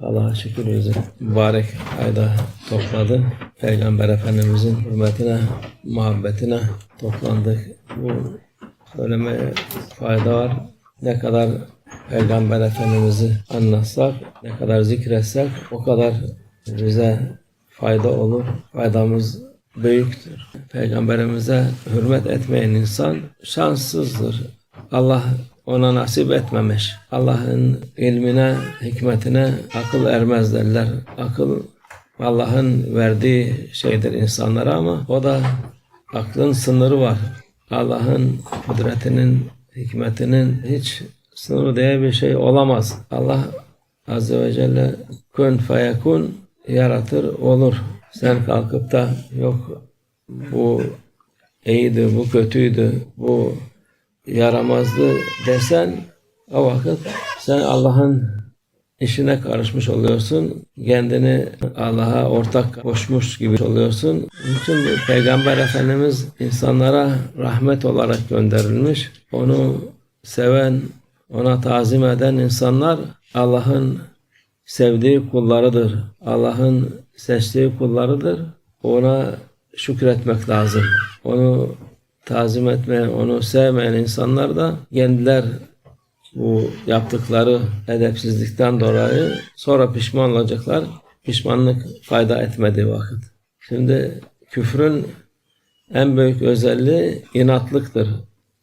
Allah'a şükür bizi mübarek ayda topladı. Peygamber Efendimizin hürmetine, muhabbetine toplandık. Bu söylemeye fayda var. Ne kadar Peygamber Efendimiz'i anlatsak, ne kadar zikretsek o kadar bize fayda olur. Faydamız büyüktür. Peygamberimize hürmet etmeyen insan şanssızdır. Allah ona nasip etmemiş. Allah'ın ilmine, hikmetine akıl ermez derler. Akıl Allah'ın verdiği şeydir insanlara ama o da aklın sınırı var. Allah'ın kudretinin, hikmetinin hiç sınırı diye bir şey olamaz. Allah Azze ve Celle kun feyekun yaratır olur. Sen kalkıp da yok bu iyiydi, bu kötüydü, bu yaramazdı desen o vakit sen Allah'ın işine karışmış oluyorsun. Kendini Allah'a ortak koşmuş gibi oluyorsun. Bu Peygamber Efendimiz insanlara rahmet olarak gönderilmiş. Onu seven, ona tazim eden insanlar Allah'ın sevdiği kullarıdır. Allah'ın seçtiği kullarıdır. Ona şükretmek lazım. Onu tazim etmeyen, onu sevmeyen insanlar da kendiler bu yaptıkları edepsizlikten dolayı sonra pişman olacaklar. Pişmanlık fayda etmediği vakit. Şimdi küfrün en büyük özelliği inatlıktır.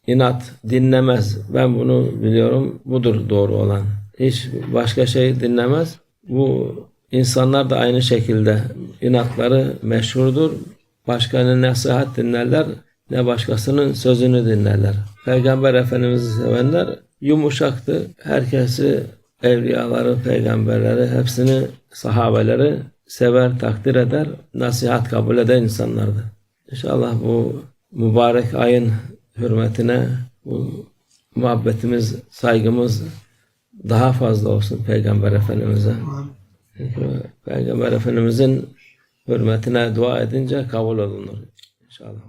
İnat dinlemez. Ben bunu biliyorum. Budur doğru olan. Hiç başka şey dinlemez. Bu insanlar da aynı şekilde inatları meşhurdur. Başkanın nasihat dinlerler ne başkasının sözünü dinlerler. Peygamber Efendimiz'i sevenler yumuşaktı. Herkesi evliyaları, peygamberleri, hepsini sahabeleri sever, takdir eder, nasihat kabul eden insanlardı. İnşallah bu mübarek ayın hürmetine bu muhabbetimiz, saygımız daha fazla olsun Peygamber Efendimiz'e. Çünkü Peygamber Efendimiz'in hürmetine dua edince kabul olunur. İnşallah.